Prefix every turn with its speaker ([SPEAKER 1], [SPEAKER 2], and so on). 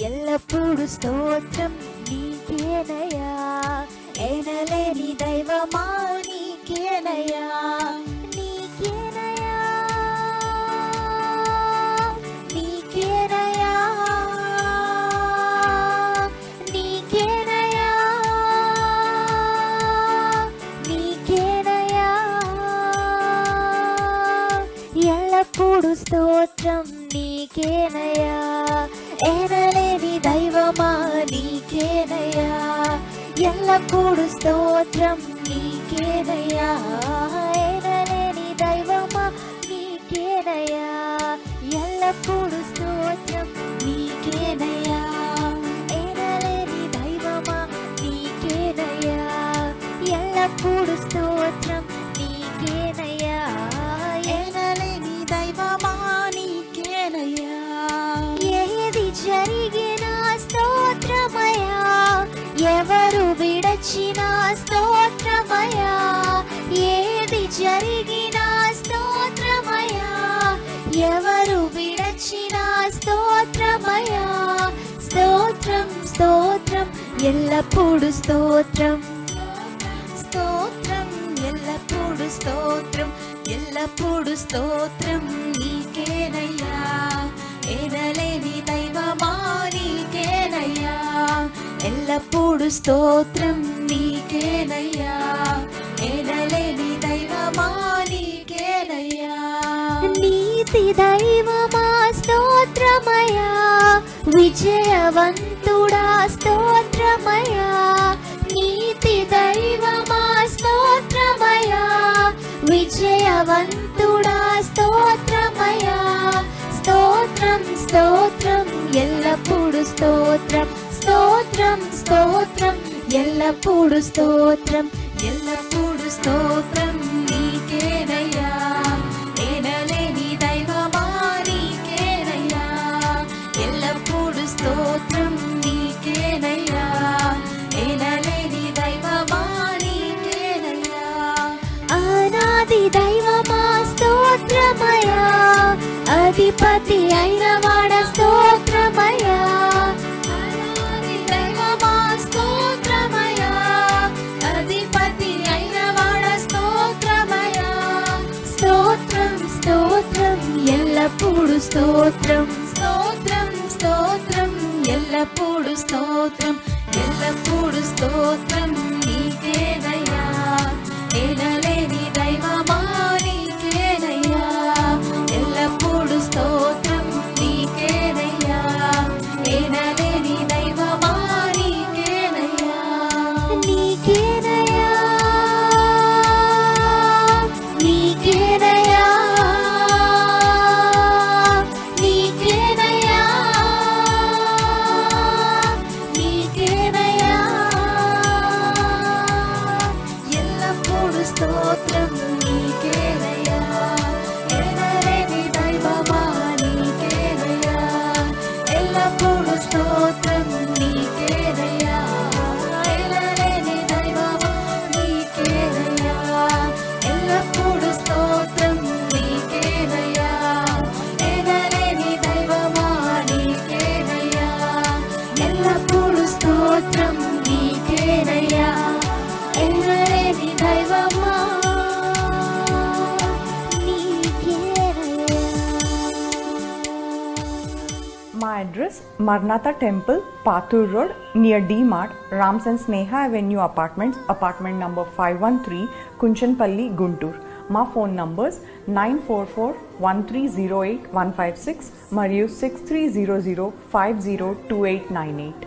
[SPEAKER 1] ఎల్లప్పుడు స్తోత్రం నీకేనయా ఎనలేని దైవమా నీకేనయా నీకేనయ్యా. నీకేనయ్యా. నీకేనయ్యా. నీకేనయ్యా. ఎల్లప్పుడు స్తోత్రం నీకేనయా ఏనలేని దైవమా నీకేనయ్యా? ఎల్లప్పుడు స్తోత్రం నీకేనయ్యా? ఎవరు విడచిన స్తోత్రమయా ఏది జరిగిన స్తోత్రమయా ఎవరు విడచిన స్తోత్రమయా స్తోత్రం స్తోత్రం ఎల్లప్పుడు స్తోత్రం. స్తోత్రం ఎల్లప్పుడు స్తోత్రం ఎల్లప్పుడు స్తోత్రం నీకేనయ్యా. ఎనలేని ఎల్లప్పుడు స్తోత్రం నీకేనయ్యా. ఎనలేని దైవమా నీకేనయ్యా. నీతి దైవమా స్తోత్రమయా విజయవంతుడా స్తోత్రమయా నీతి దైవమా స్తోత్రమయా విజయవంతుడా స్తోత్రమయా స్తోత్రం స్తోత్రం ఎల్లప్పుడు స్తోత్రం స్తోత్రం. స్తోత్రం ఎల్లప్పుడు స్తోత్రం ఎల్లప్పుడు స్తోత్రం నీకేనయ్యా. ఎనలేని దైవమా నీకేనయ్యా. ఎల్లప్పుడు స్తోత్రం నీకేనయ్యా. ఎనలేని దైవమా నీకేనయ్యా. అనాది దైవమా స్తోత్రమయా అధిపతి అయిన స్తోత్రం స్తోత్రం స్తోత్రం ఎల్లప్పుడు స్తోత్రం ఎల్లప్పుడు స్తోత్రం.
[SPEAKER 2] My address Marnatha Temple, Pathur Road, near D Mart, Rams and Sneha Avenue Apartments, apartment number 513, Kunchanpalli, Guntur. మా phone numbers nine four four one three zero eight one five six మరియు six three zero zero five zero two eight nine eight